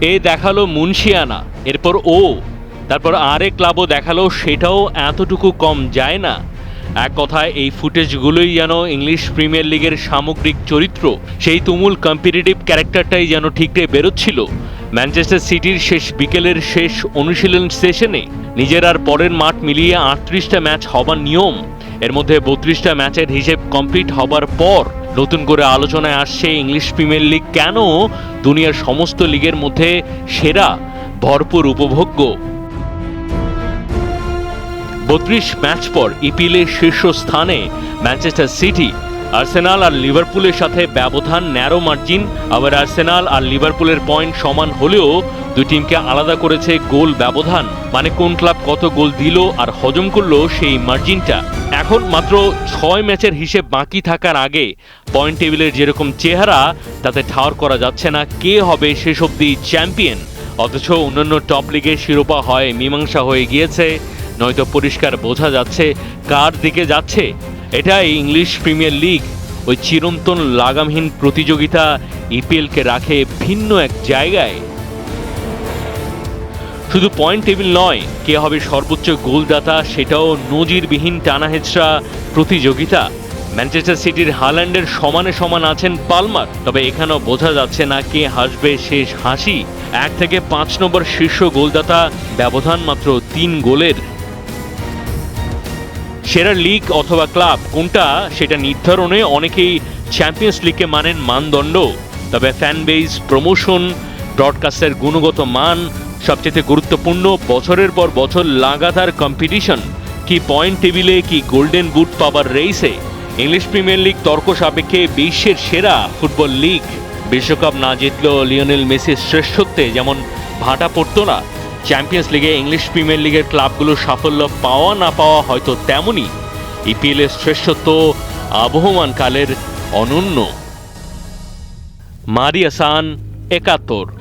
এ দেখাল মুন্সিয়ানা, এরপর ও, তারপর আরেক ক্লাবও দেখাল, সেটাও এতটুকু কম যায় না। এক কথায়, এই ফুটেজগুলোই যেন ইংলিশ প্রিমিয়ার লিগের সামগ্রিক চরিত্র, সেই তুমুল কম্পিটিটিভ ক্যারেক্টারটাই যেন ঠিকরে বেরোচ্ছিল। ম্যানচেস্টার সিটির শেষ বিকেলের শেষ অনুশীলন সেশনে নিজের আর পরের মাঠ মিলিয়ে আটত্রিশটা ম্যাচ হবার নিয়ম, এর মধ্যে বত্রিশটা ম্যাচের হিসেব কমপ্লিট হবার পর নতুন করে আলোচনায় আসছে ইংলিশ প্রিমিয়ার লিগ। কেন দুনিয়ার সমস্ত লিগের মধ্যে সেরা, ভরপুর উপভোগ্য? বত্রিশ ম্যাচ পর ইপিএলের শীর্ষ স্থানে ম্যানচেস্টার সিটি আর্সেনাল আর লিভারপুলের সাথে ব্যবধান ন্যারো মার্জিন। আবার আর্সেনাল আর লিভারপুলের পয়েন্ট সমান হলেও দুই টিমকে আলাদা করেছে গোল ব্যবধান। মানে কোন ক্লাব কত গোল দিল আর হজম করল সেই মার্জিনটা। এখন মাত্র ছয় ম্যাচের হিসেব বাকি থাকার আগে পয়েন্ট টেবিলের যেরকম চেহারা, তাতে ঠাওর করা যাচ্ছে না কে হবে শেষ অব্দি চ্যাম্পিয়ন। অথচ অন্যান্য টপ লিগের শিরোপা হয়, মীমাংসা হয়ে গিয়েছে। নয়তো পরিষ্কার বোঝা যাচ্ছে কার দিকে যাচ্ছে। এটাই ইংলিশ প্রিমিয়ার লিগ। ওই চিরন্তন লাগামহীন প্রতিযোগিতা ইপিএলকে রাখে ভিন্ন এক জায়গায়। শুধু পয়েন্ট টেবিল নয়, কে হবে সর্বোচ্চ গোলদাতা সেটাও নজিরবিহীন টানাহেচড়া প্রতিযোগিতা। ম্যানচেস্টার সিটির হাল্যান্ডের সমানে সমান আছেন পালমার, তবে এখানেও বোঝা যাচ্ছে না কে হাসবে শেষ হাসি। এক থেকে পাঁচ নম্বর শীর্ষ গোলদাতা, ব্যবধান মাত্র তিন গোলের। সেরা লিগ অথবা ক্লাব কোনটা সেটা নির্ধারণে অনেকেই চ্যাম্পিয়ন্স লিগকে মানেন মানদণ্ড। তবে ফ্যান বেস প্রমোশন ব্রডকাস্টের গুণগত মান সবচেয়ে গুরুত্বপূর্ণ বছরের পর বছর লাগাতার কম্পিটিশন কি পয়েন্ট টেবিলে কি গোল্ডেন বুট পাবার রেইসে ইংলিশ প্রিমিয়ার লিগ তর্ক সাপেক্ষে বিশ্বের সেরা ফুটবল লিগ বিশ্বকাপ না জিতলেও লিওনেল মেসির শ্রেষ্ঠত্বে যেমন ভাটা পড়তো না চ্যাম্পিয়ন্স লিগে ইংলিশ প্রিমিয়ার লিগের ক্লাবগুলোর সাফল্য পাওয়া না পাওয়া হয়তো তেমনই ইপিএল এর শ্রেষ্ঠত্ব আবহমান কালের অনন্য। মারিয়াসান একাত্তর।